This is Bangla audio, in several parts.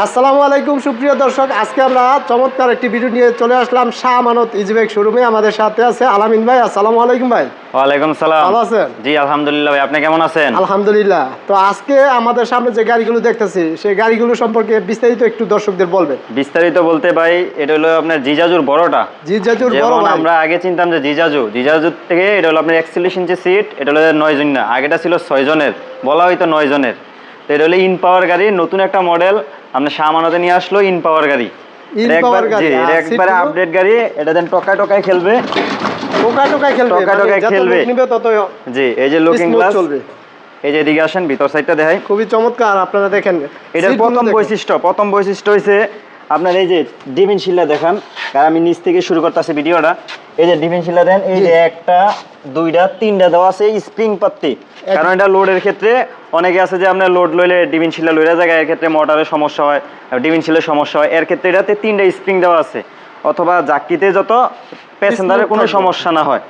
আসসালামু আলাইকুম সুপ্রিয় দর্শক। আজকে আমরা চমৎকার একটি ভিডিও নিয়ে চলে আসলাম শাহ আমানত ইজবেক শোরুমে আমাদের সাথে আছে আলামিন ভাই। আসসালামু আলাইকুম ভাই। ওয়ালাইকুম সালাম। ভালো আছেন? জি আলহামদুলিল্লাহ ভাই। আপনি কেমন আছেন? আলহামদুলিল্লাহ। তো আজকে আমাদের সামনে যে গাড়িগুলো দেখতেছি সেই গাড়িগুলো সম্পর্কে বিস্তারিত একটু দর্শকদের বলবেন। বিস্তারিত বলতে ভাই এটা হলো আপনার জিজাজুর বড়টা। জিজাজুর বড় আমরা আগে চিনতাম যে জিজাজু। জিজাজুর থেকে এটা হলো আপনার একচল্লিশ ইঞ্চি সিট এটা হলো নয় জন না। আগেটা ছিল ছয় জনের। বলা হয়তো নয় জনের। তো এটা হলো ইন পাওয়ার গাড়ি নতুন একটা মডেল আপনার সামানাতে নিয়ে আসলো ইন পাওয়ার গাড়ি। একবার- আপডেট গাড়ি এটা দেন টকায় টকায় খেলবে। টকায় টকায় খেলবে টোকায় টকায় খেলবে। জি এই যে লুকিং গ্লাস চলবে। এই যে এদিকে আসেন ভিতর সাইডটা দেখাই। খুবই চমৎকার আপনারা দেখেন। এটার প্রথম বৈশিষ্ট্য প্রথম বৈশিষ্ট্য হয়েছে আপনার এই যে ডিভিন শিলা দেখান আর আমি নিচ থেকে শুরু করতেছি ভিডিওটা। এই যে ডিভিন শিলা দেন এই যে একটা দুইটা তিনটা দেওয়া আছে স্প্রিং পাত্তি। কারণ এটা লোডের ক্ষেত্রে অনেকে আছে যে আপনার লোড লইলে ডিভিন শিলা লইরা জায়গায় এর ক্ষেত্রে মোটরের সমস্যা হয় ডিভিন শিলের সমস্যা হয়। এর ক্ষেত্রে এটাতে তিনটা স্প্রিং দেওয়া আছে। অথবা জাকিতে যত প্যাসেঞ্জারের কোনো সমস্যা না হয়।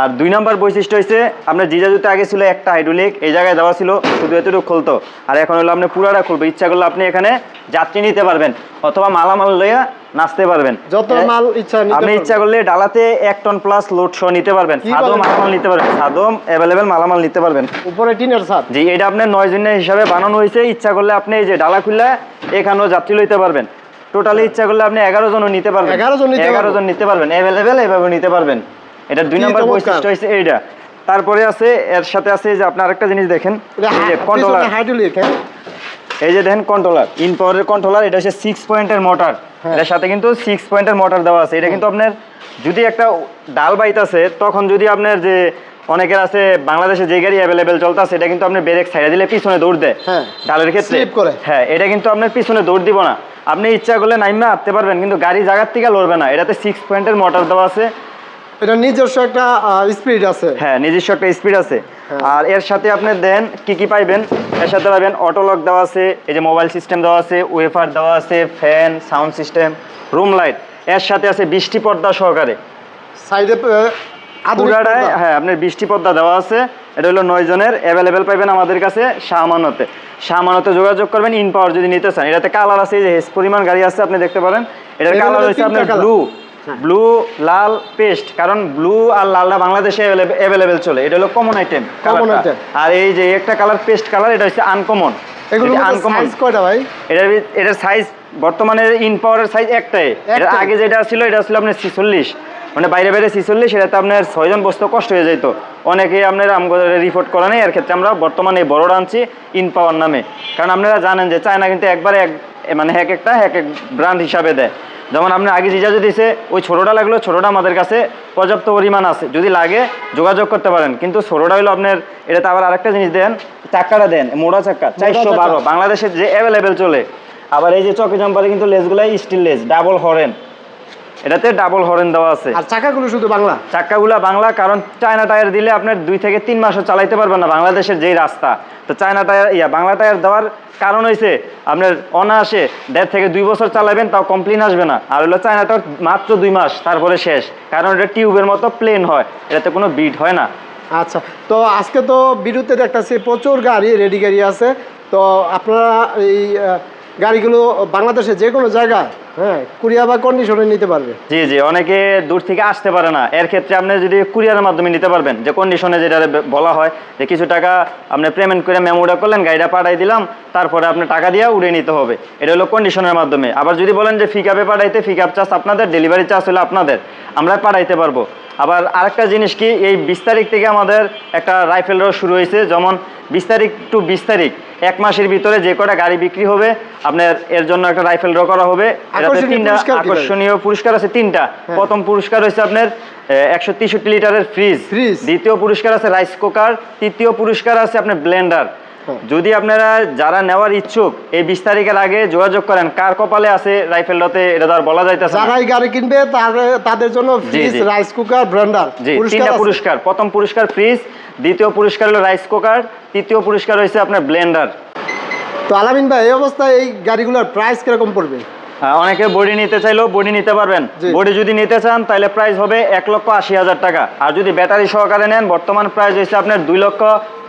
আর দুই নাম্বার বৈশিষ্ট্য হচ্ছে আপনার জিজাজুতে আগে ছিল একটা হাইড্রোলিক এই জায়গায় দেওয়া ছিল শুধু এতটুকু খুলতো। আর এখন হলো আপনি পুরাটা খুলবে। ইচ্ছা করলে আপনি এখানে যাত্রী নিতে পারবেন অথবা মালামাল লইয়া নাচতে পারবেন। যত মাল ইচ্ছা আপনি ইচ্ছা করলে ডালাতে এক টন প্লাস লোড সহ নিতে পারবেন। সাদম মালামাল নিতে পারবেন। সাদম অ্যাভেলেবেল মালামাল নিতে পারবেন। উপরে টিনের ছাদ। জি এটা আপনার নয় জনের হিসাবে বানানো হয়েছে ইচ্ছা করলে আপনি এই যে ডালা খুললে এখানেও যাত্রী লইতে পারবেন। টোটালি ইচ্ছা করলে আপনি এগারো জনও নিতে পারবেন। 11 জন এগারো জন নিতে পারবেন। অ্যাভেলেবেল এভাবে নিতে পারবেন। এটার দুই নম্বর বৈশিষ্ট্য হচ্ছে এইটা। তারপরে আছে এর সাথে আছে যে আপনি আরেকটা জিনিস দেখেন কন্ট্রোলার হ্যাঁ? এই যে দেখেন কন্ট্রোলার ইন পাওয়ারের কন্ট্রোলার এটা হচ্ছে সিক্স পয়েন্টের মোটর। এটার সাথে কিন্তু সিক্স পয়েন্টের মোটর দেওয়া আছে। এটা কিন্তু আপনার যদি একটা ডাল বাইতাছে তখন যদি আপনার যে অনেকের আছে বাংলাদেশে যে গাড়ি অ্যাভেলেবেল চলতেছে এটা কিন্তু আপনি ব্রেক সাইডে দিলে পিছনে দৌড় দেয়। হ্যাঁ। ডালের ক্ষেত্রে। হ্যাঁ এটা কিন্তু আপনার পিছনে দৌড় দিব না। আপনি ইচ্ছা করলে নাইমা আটতে পারবেন কিন্তু গাড়ি জায়গার থেকে লড়বে না। এটাতে সিক্স পয়েন্টের মোটর দেওয়া আছে। এটা নিজস্ব একটা স্পিড আছে। হ্যাঁ নিজস্ব একটা স্পিড আছে। হ্যাঁ। আর এর সাথে আপনি দেন কি কি পাইবেন? এর সাথে পাবেন অটোলক দেওয়া আছে এই যে মোবাইল সিস্টেম দেওয়া আছে ওয়েফার দেওয়া আছে ফ্যান সাউন্ড সিস্টেম রুম লাইটের সাথে আছে বৃষ্টি পর্দা সহকারে। সাইডে পুরাটায় হ্যাঁ আপনার বৃষ্টি পর্দা দেওয়া আছে। এটা হলো নয় জনের অ্যাভেলেবেল পাইবেন আমাদের কাছে শাহমানতে শাহমানতে যোগাযোগ করবেন ইন পাওয়ার যদি নিতে চান। এটাতে কালার আছে এই যে হেস পরিমাণ গাড়ি আছে আপনি দেখতে পারেন। এটার কালার হচ্ছে আপনার ব্লু। ব্লু লাল পেস্ট কারণ ব্লু আর লালটা বাংলাদেশে অ্যাভেলেবেল চলে। এটা হলো কমন আইটেম Common item। আর এই যে একটা কালার পেস্ট কালার এটা হচ্ছে আনকমন এগুলো আনকমন সাইজ কয়টা ভাই? এটার সাইজ বর্তমানে ইন পাওয়ারের সাইজ একটাই। একটাই। আগে যেটা ছিল এটা ছিল আপনার ছিচল্লিশ। মানে বাইরে বাইরে ছিচল্লিশ এটাতে আপনার ছয়জন বসতে কষ্ট হয়ে যেত অনেকে আপনার আমাদের রিপোর্ট করা নেই। এর ক্ষেত্রে আমরা বর্তমানে বড়টা আনছি ইন পাওয়ার নামে। কারণ আপনারা জানেন যে চায়না কিন্তু একবারে এক মানে এক একটা এক এক ব্র্যান্ড হিসাবে দেয়। যেমন আপনি আগে জিজাজু দিছে ওই ছোটোটা লাগল ছোটোটা আমাদের কাছে পর্যাপ্ত পরিমাণ আছে। যদি লাগে যোগাযোগ করতে পারেন। কিন্তু ছোটোটা হলো আপনার এটাতে আবার আরেকটা জিনিস দেন চাক্কাটা দেন মোড়া চাক্কা চারশো বারো। বাংলাদেশের যে অ্যাভেলেবেল চলে। আবার এই যে চকে জম্পারে কিন্তু লেসগুলাই স্টিল লেস ডাবল হরেন। এটাতে ডাবল হরেন দেওয়া আছে। আর চাকাগুলো শুধু বাংলা? চাক্কাগুলা বাংলা কারণ চায়না টায়ার দিলে আপনার দুই থেকে তিন মাসও চালাইতে পারবেন না বাংলাদেশের যেই রাস্তা। তো চায়না টায়ার ইয়া বাংলা টায়ার দেওয়ার কারণ হয়েছে আপনার অনায়াসে দেড় থেকে দুই বছর চালাবেন তাও কমপ্লেন আসবে না। আর হলো চায়না টায়ার মাত্র দুই মাস তারপরে শেষ। কারণ এটা টিউবের মতো প্লেন হয় এটাতে কোনো বিট হয় না। আচ্ছা তো আজকে তো বিরুতে দেখতেছি প্রচুর গাড়ি রেডি গাড়ি আছে। তো আপনারা এই গাড়িগুলো বাংলাদেশে যে কোনো জায়গায় হ্যাঁ কুরিয়া বা কন্ডিশনে নিতে পারবে। জি জি, অনেকে দূর থেকে আসতে পারে না। এর ক্ষেত্রে আপনি যদি কুরিয়ারের মাধ্যমে নিতে পারবেন, যে কন্ডিশনে যেটা বলা হয়, যে কিছু টাকা আপনি পেমেন্ট করে মেমোটা করলেন, গাড়িটা পাঠাই দিলাম, তারপরে আপনি টাকা দিয়ে উড়ে নিতে হবে। এটা হলো কন্ডিশনের মাধ্যমে। আবার যদি বলেন যে ফিক আপে পাঠাইতে ফিক আপ চার্জ আপনাদের ডেলিভারি চার্জ হলো আপনাদের। আমরা পাঠাইতে পারব। আবার আরেকটা জিনিস কি এই বিশ তারিখ থেকে আমাদের একটা রাইফেল রোড শুরু হয়েছে। যেমন বিশ তারিখ টু বিশ তারিখ এক মাসের ভিতরে যে কটা গাড়ি বিক্রি হবে আপনার এর জন্য একটা রাইফেল ড্র করা হবে। তিনটা পুরস্কার আকর্ষণীয় পুরস্কার আছে তিনটা। হ্যাঁ। প্রথম পুরস্কার হচ্ছে আপনার একশো তেষট্টি লিটারের ফ্রিজ। দ্বিতীয় পুরস্কার আছে রাইস কুকার। তৃতীয় পুরস্কার আছে আপনার ব্লেন্ডার। যদি আপনারা যারা নেওয়ার ইচ্ছুক এই বিশ তারিখের আগে যোগাযোগ করেন কার কপালে আছে রাইফেলটাতে এটা ধর বলা যাইতেছে যারাই গাড়ি কিনবে তাদের জন্য ফ্রিজ রাইস কুকার ব্লেন্ডার জি তিনটা। পুরস্কার। প্রথম পুরস্কার ফ্রিজ দ্বিতীয় পুরস্কার হলো রাইস কুকার তৃতীয় পুরস্কার হয়েছে আপনার ব্লেন্ডার। তো আলামিন ভাই এই অবস্থায় এই গাড়িগুলোর প্রাইস কীরকম পড়বে? অনেকে বডি নিতে চাইলেও বডি নিতে পারবেন। বডি যদি নিতে চান তাহলে প্রাইস হবে এক লক্ষ আশি হাজার টাকা। আর যদি ব্যাটারি সহকারে নেন বর্তমান প্রাইস হচ্ছে আপনার দুই লক্ষ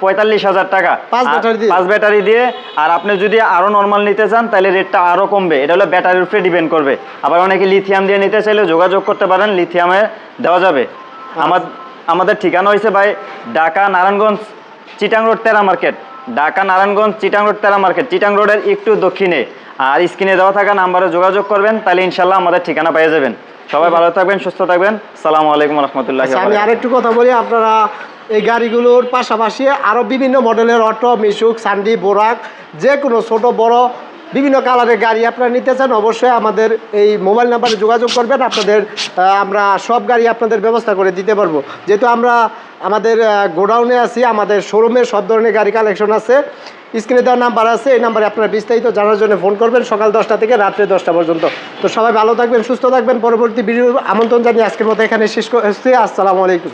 পঁয়তাল্লিশ হাজার টাকা। পাঁচ ব্যাটারি দিয়ে? পাঁচ ব্যাটারি দিয়ে। আর আপনি যদি আরও নর্মাল নিতে চান তাহলে রেটটা আরও কমবে। এটা হলো ব্যাটারির উপরে ডিপেন্ড করবে। আবার অনেকে লিথিয়াম দিয়ে নিতে চাইলে যোগাযোগ করতে পারেন লিথিয়ামে দেওয়া যাবে। আমার আমাদের ঠিকানা হয়েছে ভাই ঢাকা নারায়ণগঞ্জ চিটাং রোড তেরা মার্কেট। ঢাকা নারায়ণগঞ্জ চিটাং রোড তেলা মার্কেট। চিটাং রোডের একটু দক্ষিণে। আর স্ক্রিনে দেওয়া থাকা নাম্বারে যোগাযোগ করবেন তাহলে ইনশাল্লাহ আমাদের ঠিকানা পেয়ে যাবেন। সবাই ভালো থাকবেন সুস্থ থাকবেন। সালাম আলাইকুম রহমতুল্লাহ আমি আমি আরেকটু কথা বলি আপনারা এই গাড়িগুলোর পাশাপাশি আরও বিভিন্ন মডেলের অটো মিশুক সান্ডি বোরাক যে কোনো ছোট বড় বিভিন্ন কালারের গাড়ি আপনারা নিতে চান, অবশ্যই আমাদের এই মোবাইল নাম্বারে যোগাযোগ করবেন, আপনাদের আমরা সব গাড়ি আপনাদের ব্যবস্থা করে দিতে পারব। যেহেতু আমরা আমাদের গোডাউনে আছি, আমাদের শোরুমে সব ধরনের গাড়ি কালেকশন আছে, স্ক্রিনে দেওয়ার নাম্বার আছে, এই নাম্বারে আপনারা বিস্তারিত জানার জন্য ফোন করবেন, সকাল দশটা থেকে রাত্রে দশটা পর্যন্ত। তো সবাই ভালো থাকবেন, সুস্থ থাকবেন, পরবর্তী ভিডিও আমন্ত্রণ জানিয়ে আজকের মতো এখানে শেষ করছি, আসসালামু আলাইকুম।